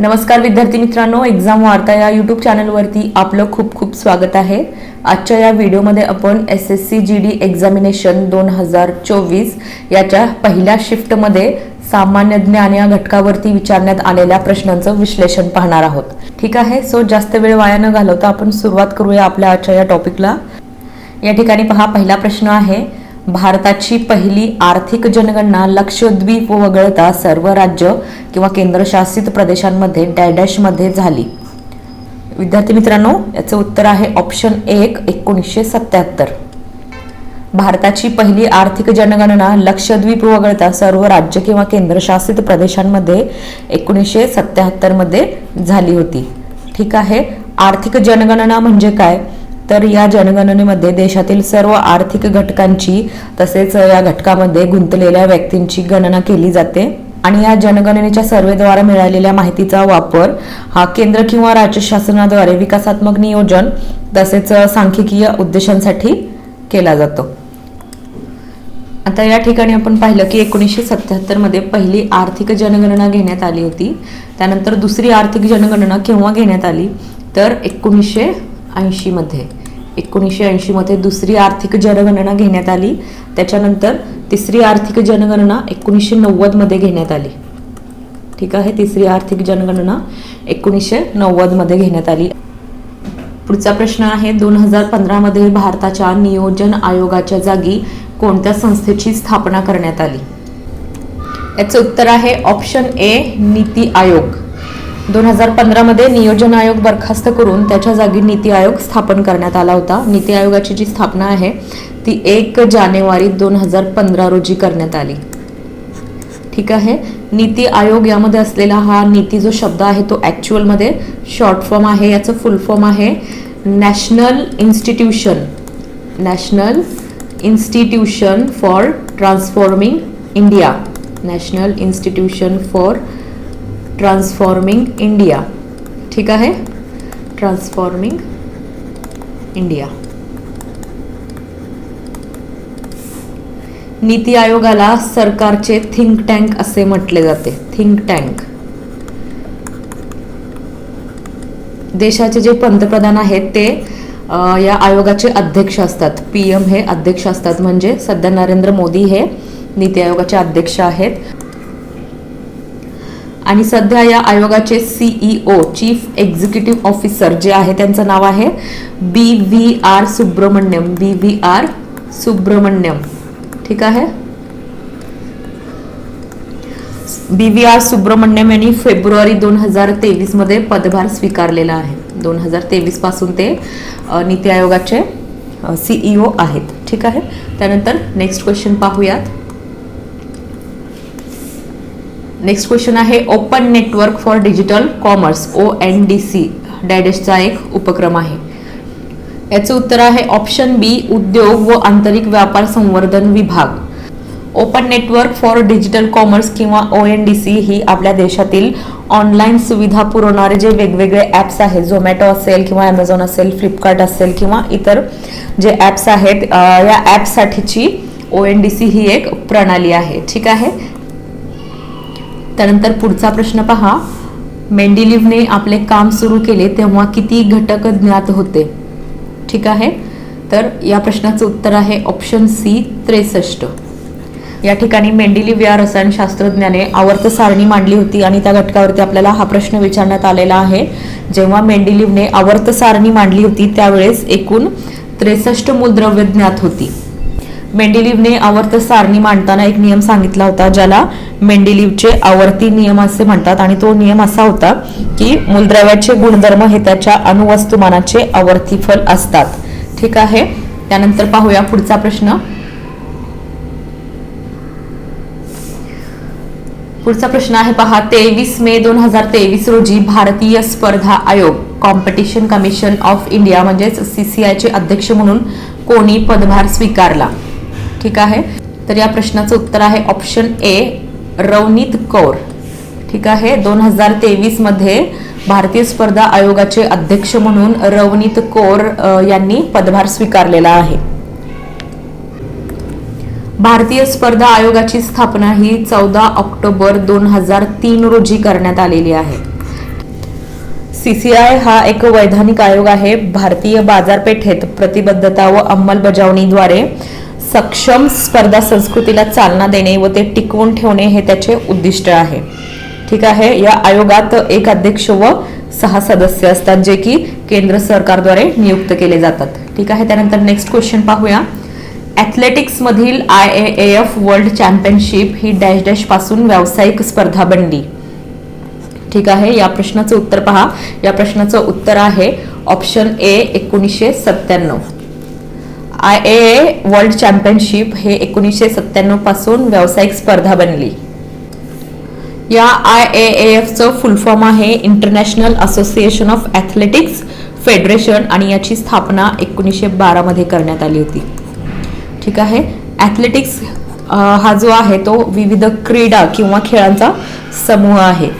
नमस्कार विद्यार्थी मित्रांनो एक्झाम वार्ता या यूट्यूब चॅनलवरती आपलं खूप खूप स्वागत आहे. आजच्या या व्हिडिओमध्ये आपण S S C G D examination दोन हजार चोवीस याच्या पहिल्या शिफ्टमध्ये सामान्य ज्ञान या घटकावरती विचारण्यात आलेल्या प्रश्नांचं विश्लेषण पाहणार आहोत. ठीक आहे? सो जास्त वेळ वाया न घालवता आपण सुरुवात करूया आपल्या आजच्या या टॉपिकला या ठिकाणी पहा पहिला प्रश्न आहे भारताची पहिली आर्थिक जनगणना लक्षद्वीप वगळता सर्व राज्य किंवा केंद्रशासित प्रदेशांमध्ये डॅडॅशमध्ये झाली. विद्यार्थी मित्रांनो याचं उत्तर आहे ऑप्शन एक एकोणीसशे सत्याहत्तर भारताची पहिली आर्थिक जनगणना लक्षद्वीप वगळता सर्व राज्य किंवा केंद्रशासित प्रदेशांमध्ये एकोणीसशे सत्याहत्तरमध्ये झाली होती. ठीक आहे? आर्थिक जनगणना म्हणजे काय? तर या जनगणनेमध्ये देशातील सर्व आर्थिक घटकांची तसेच या घटकामध्ये गुंतलेल्या व्यक्तींची गणना केली जाते. आणि या जनगणनेच्या सर्वेद्वारा मिळालेल्या माहितीचा वापर हा केंद्र किंवा राज्य शासनाद्वारे विकासात्मक नियोजन तसेच सांख्यिकीय उद्देशांसाठी केला जातो. आता या ठिकाणी आपण पाहिलं की एकोणीसशे सत्याहत्तरमध्ये पहिली आर्थिक जनगणना घेण्यात आली होती. त्यानंतर दुसरी आर्थिक जनगणना केव्हा घेण्यात आली? तर एकोणीसशे ऐंशीमध्ये. एकोणीसशे ऐंशीमध्ये दुसरी आर्थिक जनगणना घेण्यात आली. त्याच्यानंतर तिसरी आर्थिक जनगणना एकोणीसशे नव्वदमध्ये घेण्यात आली. ठीक आहे? तिसरी आर्थिक जनगणना एकोणीसशे नव्वदमध्ये घेण्यात आली. पुढचा प्रश्न आहे दोन हजार पंधरामध्ये भारताच्या नियोजन आयोगाच्या जागी कोणत्या संस्थेची स्थापना करण्यात आली? याचं उत्तर आहे ऑप्शन ए नीती आयोग. दोन हजार पंधरामध्ये नियोजन आयोग बरखास्त करून त्याच्या जागी नीती आयोग स्थापन करण्यात आला होता. नीती आयोगाची जी स्थापना आहे ती एक जानेवारी दोन हजार पंधरा रोजी करण्यात आली. ठीक आहे? नीती आयोग यामध्ये असलेला हा नीती जो शब्द आहे तो ॲक्च्युअलमध्ये शॉर्ट फॉर्म आहे याचं फुल फॉर्म आहे national institution national institution for transforming India national institution for transforming India ठीक आहे? ट्रान्सफॉर्मिंग इंडिया नीती आयोगाला सरकारचे थिंक टँक असे म्हटले जाते. थिंक टँक देशाचे जे पंतप्रधान आहेत ते या आयोगाचे अध्यक्ष असतात. पी एम हे अध्यक्ष असतात. म्हणजे सध्या नरेंद्र मोदी हे नीती आयोगाचे अध्यक्ष आहेत. आणि सध्या या आयोगाचे सीईओ चीफ एक्झिक्युटिव्ह ऑफिसर जे आहे त्यांचं नाव आहे B V R Subrahmanyam B V R Subrahmanyam. ठीक आहे? बी व्ही आर सुब्रमण्यम यांनी फेब्रुवारी दोन हजार तेवीसमध्ये पदभार स्वीकारलेला आहे. दोन हजार तेवीसपासून ते नीती आयोगाचे सीईओ आहेत. ठीक आहे? त्यानंतर नेक्स्ट क्वेश्चन पाहूयात. नेक्स्ट क्वेश्चन आहे open network for digital commerce O N D C डॅडेशचा एक उपक्रम आहे. याचं उत्तर आहे ऑप्शन बी उद्योग व आंतरिक व्यापार संवर्धन विभाग. Open network for digital commerce किंवा ओ एन डी सी ही आपल्या देशातील ऑनलाईन सुविधा पुरवणारे जे वेगवेगळे ॲप्स आहेत झोमॅटो असेल किंवा ॲमेझॉन असेल फ्लिपकार्ट असेल किंवा इतर जे ॲप्स आहेत या ॲप्ससाठीची ओ एन डी सी ही एक प्रणाली आहे. ठीक आहे? त्यानंतर पुढचा प्रश्न पहा. मेंडिलिव्हने आपले काम सुरू केले तेव्हा किती घटक ज्ञात होते? ठीक आहे? तर या प्रश्नाचं उत्तर आहे ऑप्शन सी त्रेसष्ट. या ठिकाणी मेंडिलिव्ह या रसायनशास्त्रज्ञाने आवर्त सारणी मांडली होती आणि त्या घटकावरती आपल्याला हा प्रश्न विचारण्यात आलेला आहे. जेव्हा मेंडिलिव्हने आवर्त सारणी मांडली होती त्यावेळेस एकूण त्रेसष्ट मूलद्रव्य ज्ञात होती. मेंडिलिव्हने आवर्त सारणी मांडताना एक नियम सांगितला होता ज्याला मेंडिलिव्हचे आवर्ती नियम असे म्हणतात. आणि तो नियम असा होता की मूलद्रव्याचे गुणधर्म हे त्याच्या अणुवस्तुमानाचे आवर्तीफल असतात. ठीक आहे? त्यानंतर पाहूया पुढचा प्रश्न. पुढचा प्रश्न आहे पहा. तेवीस मे दोन हजार तेवीस रोजी भारतीय स्पर्धा आयोग कॉम्पिटिशन कमिशन ऑफ इंडिया म्हणजेच सीसीआयचे अध्यक्ष म्हणून कोणी पदभार स्वीकारला? ठीक आहे? तर या प्रश्नाचं उत्तर आहे ऑप्शन ए रवनीत कौर. ठीक आहे? दोन हजार तेवीसमध्ये भारतीय स्पर्धा आयोगाचे अध्यक्ष म्हणून रवनीत कौर यांनी पदभार स्वीकारलेला आहे. भारतीय स्पर्धा आयोगाची स्थापना ही चौदा ऑक्टोबर दोन हजार तीन रोजी करण्यात आलेली आहे. सीसीआय हा एक वैधानिक आयोग आहे. भारतीय बाजारपेठेत प्रतिबद्धता व अंमलबजावणीद्वारे सक्षम स्पर्धा संस्कृतीला चालना देणे व ते टिकवून ठेवणे हे त्याचे उद्दिष्ट आहे. ठीक आहे? या आयोगात एक अध्यक्ष व सहा सदस्य असतात जे की केंद्र सरकारद्वारे नियुक्त केले जातात. ठीक आहे? त्यानंतर नेक्स्ट क्वेश्चन पाहूया. ॲथलेटिक्समधील I A F world championship he dash डॅशपासून व्यावसायिक स्पर्धा बनली. ठीक आहे? या प्रश्नाचं उत्तर पहा. या प्रश्नाचं उत्तर आहे ऑप्शन ए एकोणीसशे सत्त्याण्णव. आय ए वर्ल्ड चॅम्पियनशिप हे एकोणीसशे सत्त्याण्णवपासून व्यावसायिक स्पर्धा बनली. या आय ए एफचं फुल फॉर्म आहे international association of athletics federation आणि याची स्थापना एकोणीसशे बारामध्ये करण्यात आली होती. ठीक आहे? ॲथलेटिक्स हा जो आहे तो विविध क्रीडा किंवा खेळांचा समूह आहे.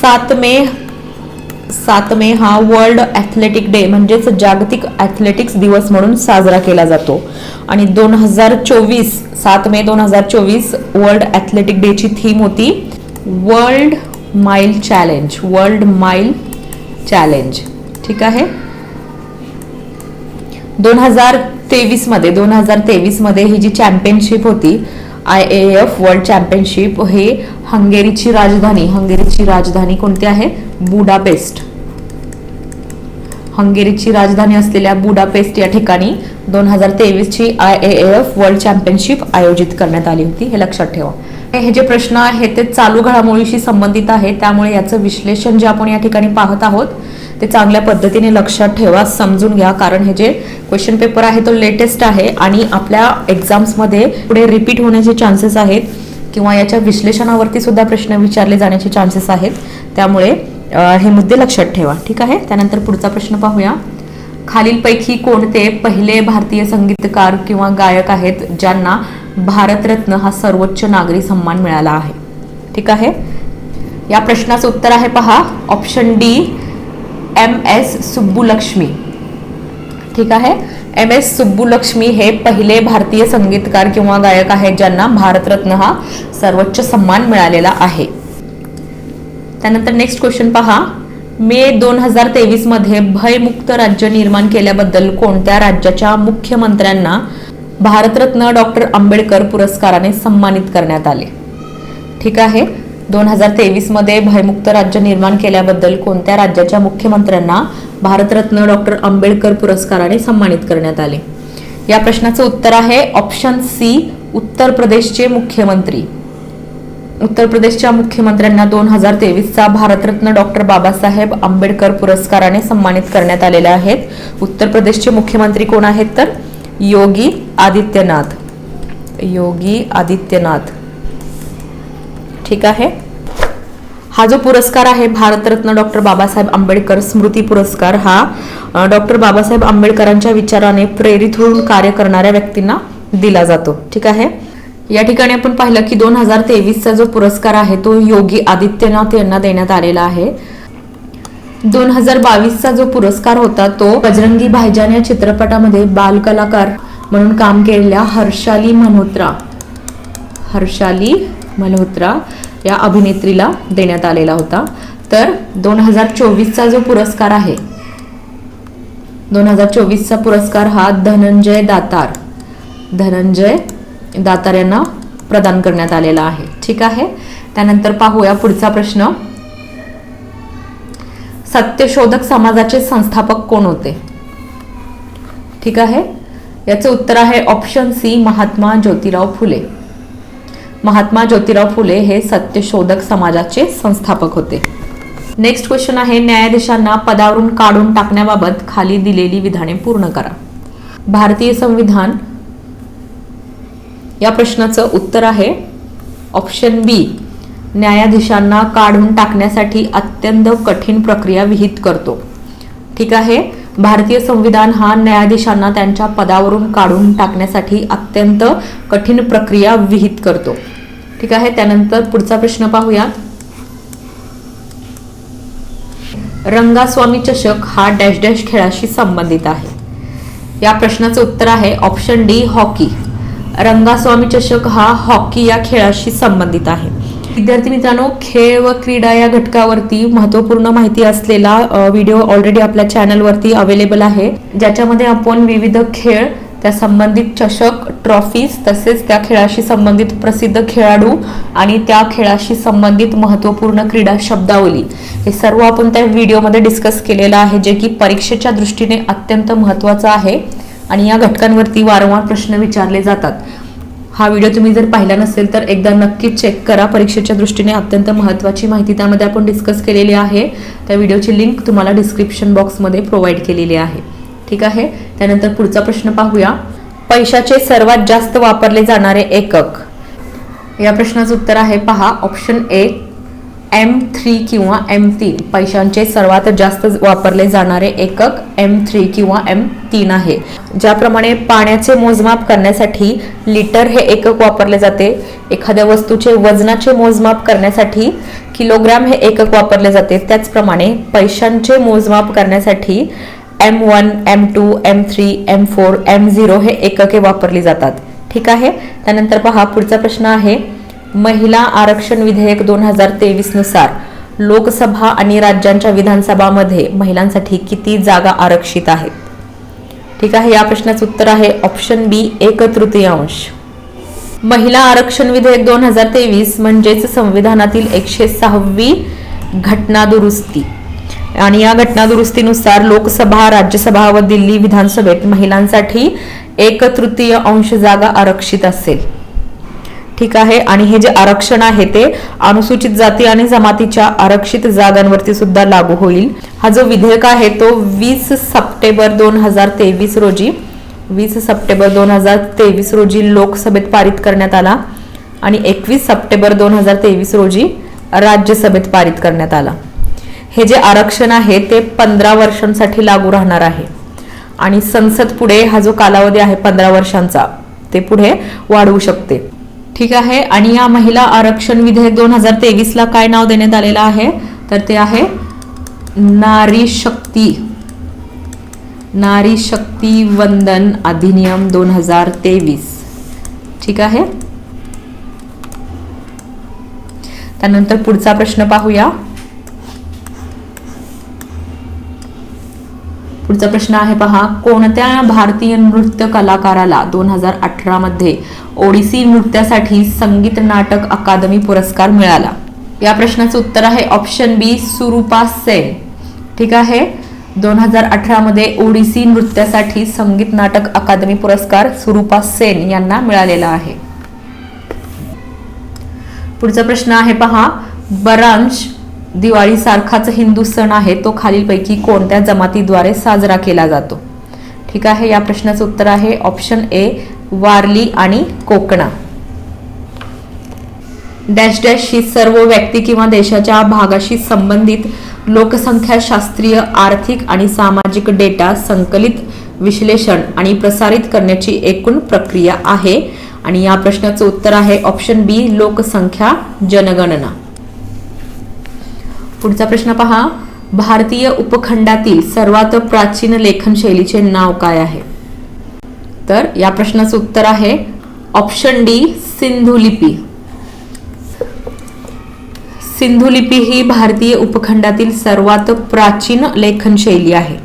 सात मे सात मे हा वर्ल्ड ॲथलेटिक डे म्हणजेच जागतिक ॲथलेटिक्स दिवस म्हणून साजरा केला जातो. आणि दोन हजार चोवीस सात मे दोन हजार चोवीस वर्ल्ड ॲथलेटिक डेची थीम होती world mile challenge world mile challenge ठीक आहे? दोन हजार तेवीसमध्ये दोन हजार तेवीसमध्ये ही जी चॅम्पियनशिप होती I A F world championship हे हंगेरीची राजधानी हंगेरीची राजधानी कोणती आहे? बुडापेस्ट. हंगेरीची राजधानी असलेल्या बुडापेस्ट या ठिकाणी दोन हजार तेवीसची I A F world championship आयोजित करण्यात आली होती. हे लक्षात ठेवा. हे जे प्रश्न आहेत ते चालू घडामोडीशी संबंधित आहे त्यामुळे याचं विश्लेषण जे आपण या ठिकाणी पाहत आहोत ते चांगल्या पद्धतीने लक्षात ठेवा समजून घ्या. कारण हे जे क्वेश्चन पेपर आहे तो लेटेस्ट आहे आणि आपल्या एक्झाम्समध्ये पुढे रिपीट होण्याचे चान्सेस आहेत किंवा याच्या विश्लेषणावरती सुद्धा प्रश्न विचारले जाण्याचे चान्सेस आहेत. त्यामुळे हे मुद्दे लक्षात ठेवा. ठीक आहे? त्यानंतर पुढचा प्रश्न पाहूया. खालीलपैकी कोणते पहिले भारतीय संगीतकार किंवा गायक आहेत ज्यांना भारतरत्न हा सर्वोच्च नागरी सन्मान मिळाला आहे? ठीक आहे? या प्रश्नाचं उत्तर आहे पहा. Option D M S Subbulakshmi. ठीक आहे? एम एस सुब्बुलक्ष्मी हे पहिले भारतीय संगीतकार किंवा गायक आहेत ज्यांना भारतरत्न हा सर्वोच्च सन्मान मिळालेला आहे. त्यानंतर नेक्स्ट क्वेश्चन पहा. मे दोन हजार तेवीसमध्ये भयमुक्त राज्य निर्माण केल्याबद्दल कोणत्या राज्याच्या मुख्यमंत्र्यांना भारतरत्न डॉक्टर आंबेडकर पुरस्काराने सन्मानित करण्यात आले? ठीक आहे? दोन हजार तेवीसमध्ये भयमुक्त राज्य निर्माण केल्याबद्दल कोणत्या राज्याच्या मुख्यमंत्र्यांना भारतरत्न डॉक्टर आंबेडकर पुरस्काराने सन्मानित करण्यात आले? या प्रश्नाचं उत्तर आहे ऑप्शन सी उत्तर प्रदेशचे मुख्यमंत्री. उत्तर प्रदेशच्या मुख्यमंत्र्यांना दोन हजार तेवीसचा भारतरत्न डॉक्टर बाबासाहेब आंबेडकर पुरस्काराने सन्मानित करण्यात आलेले आहेत. उत्तर प्रदेशचे मुख्यमंत्री कोण आहेत तर? योगी आदित्यनाथ. योगी आदित्यनाथ. ठीक आहे? हा जो पुरस्कार आहे भारतरत्न डॉक्टर बाबासाहेब आंबेडकर स्मृती पुरस्कार हा डॉक्टर बाबासाहेब आंबेडकरांच्या विचाराने प्रेरित होऊन कार्य करणाऱ्या व्यक्तींना दिला जातो. ठीक आहे? या ठिकाणी आपण पाहिलं की दोन हजार तेवीसचा जो पुरस्कार आहे तो योगी आदित्यनाथ यांना देण्यात आलेला आहे. दोन हजार बावीसचा जो पुरस्कार होता तो बजरंगी भाईजान या चित्रपटामध्ये बालकलाकार म्हणून काम केलेल्या हर्षाली मल्होत्रा. हर्षाली मल्होत्रा या अभिनेत्रीला देण्यात आलेला होता. तर दोन हजार चोवीसचा जो पुरस्कार आहे दोन हजार चोवीसचा पुरस्कार हा धनंजय दातार धनंजय दातार यांना प्रदान करण्यात आलेला आहे. ठीक आहे? त्यानंतर पाहूया पुढचा प्रश्न. सत्यशोधक समाजाचे संस्थापक कोण होते? ठीक आहे? याचं उत्तर आहे ऑप्शन सी महात्मा ज्योतिराव फुले. महात्मा ज्योतिराव फुले हे सत्यशोधक समाजाचे संस्थापक होते. नेक्स्ट क्वेश्चन आहे न्यायाधीशांना पदावरून काढून टाकण्याबाबत खाली दिलेली विधाने पूर्ण करा. भारतीय संविधान या प्रश्नाचं उत्तर आहे ऑप्शन बी न्यायाधीशांना काढून टाकण्यासाठी अत्यंत कठीण प्रक्रिया विहित करतो. ठीक आहे? भारतीय संविधान हा न्यायाधीशांना त्यांच्या पदावरून काढून टाकण्यासाठी अत्यंत कठीण प्रक्रिया विहित करतो. ठीक आहे त्यानंतर पुढचा प्रश्न पाहूयात. रंगास्वामी चषक हा डॅश डॅश खेळाशी संबंधित आहे. या प्रश्नाचं उत्तर आहे ऑप्शन डी हॉकी. रंगास्वामी चषक हा हॉकी या खेळाशी संबंधित आहे. विद्यार्थी मित्रांनो खेळ व क्रीडा या घटकावरती महत्त्वपूर्ण माहिती असलेला व्हिडिओ ऑलरेडी आपल्या चॅनलवरती अवेलेबल आहे. ज्याच्यामध्ये आपण विविध खेळ त्या संबंधित चषक ट्रॉफीज तसेच त्या खेळाशी संबंधित प्रसिद्ध खेळाडू आणि त्या खेळाशी संबंधित महत्त्वपूर्ण क्रीडा शब्दावली. हे सर्व आपण त्या व्हिडिओमध्ये डिस्कस केलेलं आहे जे की परीक्षेच्या दृष्टीने अत्यंत महत्त्वाचं आहे आणि या घटकांवरती वारंवार प्रश्न विचारले जातात. हा व्हिडिओ तुम्ही जर पाहिला नसेल तर एकदा नक्की चेक करा. परीक्षेच्या दृष्टीने अत्यंत महत्त्वाची माहिती त्यामध्ये आपण डिस्कस केलेली आहे. त्या व्हिडिओची लिंक तुम्हाला डिस्क्रिप्शन बॉक्समध्ये प्रोव्हाइड केलेली आहे. ठीक आहे? त्यानंतर पुढचा प्रश्न पाहूया. पैशाचे सर्वात जास्त वापरले जाणारे एकक. या प्रश्नाचं उत्तर आहे पहा ऑप्शन ए एम थ्री किंवा एम तीन पैशांचे सर्वात जास्त वापरले जाणारे एकक एम थ्री किंवा एम तीन आहे. ज्याप्रमाणे पाण्याचे मोजमाप करण्यासाठी लिटर हे एकक वापरले जाते. एखाद्या वस्तूचे वजनाचे मोजमाप करण्यासाठी किलोग्रॅम हे एकक वापरले जाते. त्याचप्रमाणे पैशांचे मोजमाप करण्यासाठी M one M two M three M four M zero हे एकके वापरली जातात. ठीक आहे? त्यानंतर पहा पुढचा प्रश्न आहे. महिला आरक्षण विधेयक दोन हजार तेवीसनुसार लोकसभा आणि राज्यांच्या विधानसभामध्ये महिलांसाठी किती जागा आरक्षित आहेत? ठीक आहे या प्रश्नाचं उत्तर आहे ऑप्शन बी एक तृतीयांश. महिला आरक्षण विधेयक दोन हजार तेवीस म्हणजेच संविधानातील एकशे सहावी घटना दुरुस्ती. आणि या घटना दुरुस्तीनुसार लोकसभा राज्यसभा व दिल्ली विधानसभेत महिलांसाठी एक तृतीय अंश जागा आरक्षित असेल. ठीक आहे. आणि हे जे आरक्षण आहे ते अनुसूचित जाती आणि जमातीच्या आरक्षित जागांवरती सुद्धा लागू होईल. हा जो विधेयक आहे तो वीस सप्टेंबर दोन हजार तेवीस रोजी वीस सप्टेंबर दोन हजार तेवीस रोजी लोकसभेत पारित करण्यात आला आणि एकवीस सप्टेंबर दोन हजार तेवीस रोजी राज्यसभेत पारित करण्यात आला. हे जे आरक्षण आहे ते पंधरा वर्षांसाठी लागू राहणार आहे. आणि संसद पुढे हा जो कालावधी आहे पंधरा वर्षांचा ते पुढे वाढवू शकते. ठीक आहे. आणि या महिला आरक्षण विधेयक दोन हजार तेवीस ला काय नाव देण्यात आलेलं आहे? तर ते आहे नारी शक्ती. नारी शक्ती वंदन अधिनियम दोन हजार तेवीस. ठीक आहे? त्यानंतर पुढचा प्रश्न पाहूया. पुढचा प्रश्न आहे पहा. कोणत्या भारतीय नृत्य कलाकाराला दोन हजार अठरा मध्ये ओडिसी नृत्यासाठी संगीत नाटक अकादमी पुरस्कार मिळाला? या प्रश्नाचं उत्तर आहे ऑप्शन बी सुरूपा सेन. ठीक आहे. दोन हजार अठरामध्ये ओडिसी नृत्यासाठी संगीत नाटक अकादमी पुरस्कार सुरूपा सेन यांना मिळालेला आहे. पुढचा प्रश्न आहे पहा. बरांश दिवाळी सारखाच हिंदू सण आहे तो खालीलपैकी कोणत्या जमातीद्वारे साजरा केला जातो? ठीक आहे या प्रश्नाचं उत्तर आहे ऑप्शन ए वारली आणि कोकणा. डॅश डॅश ही सर्व व्यक्ती किंवा देशाच्या भागाशी संबंधित लोकसंख्या शास्त्रीय आर्थिक आणि सामाजिक डेटा संकलित विश्लेषण आणि प्रसारित करण्याची एकूण प्रक्रिया आहे. आणि या प्रश्नाचं उत्तर आहे ऑप्शन बी लोकसंख्या जनगणना. पुढचा प्रश्न पहा. भारतीय उपखंडातील सर्वात प्राचीन लेखन शैलीचे नाव काय आहे? तर या प्रश्नाचं उत्तर आहे ऑप्शन डी सिंधू लिपी सिंधू लिपी ही भारतीय उपखंडातील सर्वात प्राचीन लेखन शैली आहे.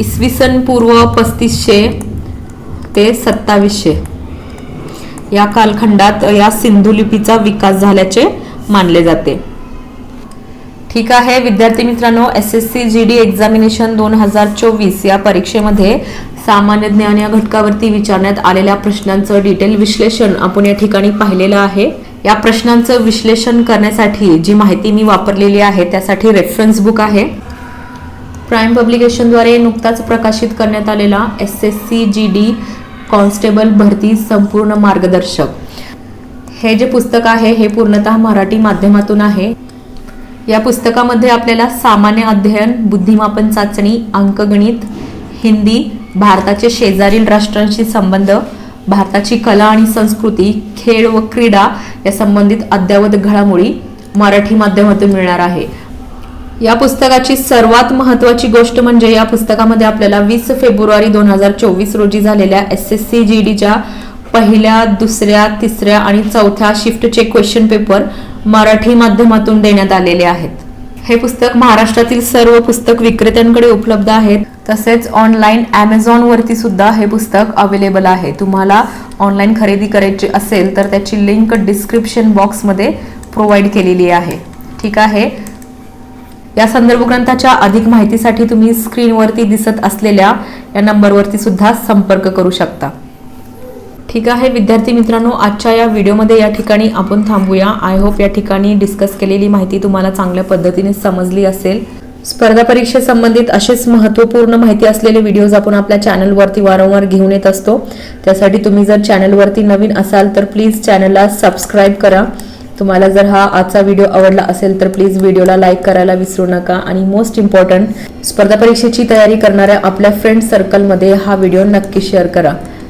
इसवी सन पूर्व पस्तीसशे ते सत्तावीसशे. या कालखंडात या सिंधू लिपीचा विकास झाल्याचे मानले जाते. ठीक आहे. विद्यार्थी मित्रांनो S S C G D examination दोन हजार चोवीस या परीक्षेमध्ये सामान्य ज्ञान या घटकावरती विचारण्यात आलेल्या प्रश्नांचं डिटेल विश्लेषण आपण या ठिकाणी पाहिलेलं आहे. या प्रश्नांचं विश्लेषण करण्यासाठी जी माहिती मी वापरलेली आहे त्यासाठी रेफरन्स बुक आहे. प्राईम पब्लिकेशनद्वारे नुकताच प्रकाशित करण्यात आलेला S S C G D constable भरती संपूर्ण मार्गदर्शक. हे जे पुस्तक आहे हे पूर्णतः मराठी माध्यमातून आहे. या पुस्तकामध्ये आपल्याला सामान्य अध्ययन बुद्धिमापन चाचणी अंकगणित हिंदी भारताचे शेजारील राष्ट्रांशी संबंध भारताची कला आणि संस्कृती खेळ व क्रीडा या संबंधित अद्ययावत घडामोडी मराठी माध्यमातून मिळणार आहे. या पुस्तकाची सर्वात महत्त्वाची गोष्ट म्हणजे या पुस्तकामध्ये आपल्याला वीस फेब्रुवारी दोन हजार चोवीस रोजी झालेल्या एस एस सी जी डीच्या पहिल्या दुसऱ्या तिसऱ्या आणि चौथ्या शिफ्टचे क्वेश्चन पेपर मराठी माध्यमातून देण्यात आलेले आहेत. हे पुस्तक महाराष्ट्रातील सर्व पुस्तक विक्रेत्यांकडे उपलब्ध आहेत. तसेच ऑनलाईन ॲमेझॉनवरती सुद्धा हे पुस्तक अवेलेबल आहे. तुम्हाला ऑनलाईन खरेदी करायची असेल तर त्याची लिंक डिस्क्रिप्शन बॉक्समध्ये प्रोव्हाइड केलेली आहे. ठीक आहे? या संदर्भ ग्रंथाच्या अधिक माहितीसाठी तुम्ही स्क्रीनवरती दिसत असलेल्या या नंबरवरती सुद्धा संपर्क करू शकता. ठीक आहे विद्यार्थी मित्रांनो आजच्या या व्हिडिओमध्ये या ठिकाणी आपण थांबूया. आय होप या ठिकाणी डिस्कस केलेली माहिती तुम्हाला चांगल्या पद्धतीने समजली असेल. स्पर्धा परीक्षेसंबंधित असेच महत्त्वपूर्ण माहिती असलेले व्हिडिओज आपण आपल्या चॅनलवरती वारंवार घेऊन येत असतो. त्यासाठी तुम्ही जर चॅनलवरती नवीन असाल तर प्लीज चॅनलला सबस्क्राईब करा. तुम्हाला जर हा आजचा व्हिडिओ आवडला असेल तर प्लीज व्हिडिओला लाईक करायला विसरू नका. आणि मोस्ट इम्पॉर्टंट स्पर्धा परीक्षेची तयारी करणाऱ्या आपल्या फ्रेंड सर्कलमध्ये हा व्हिडिओ नक्की शेअर करा.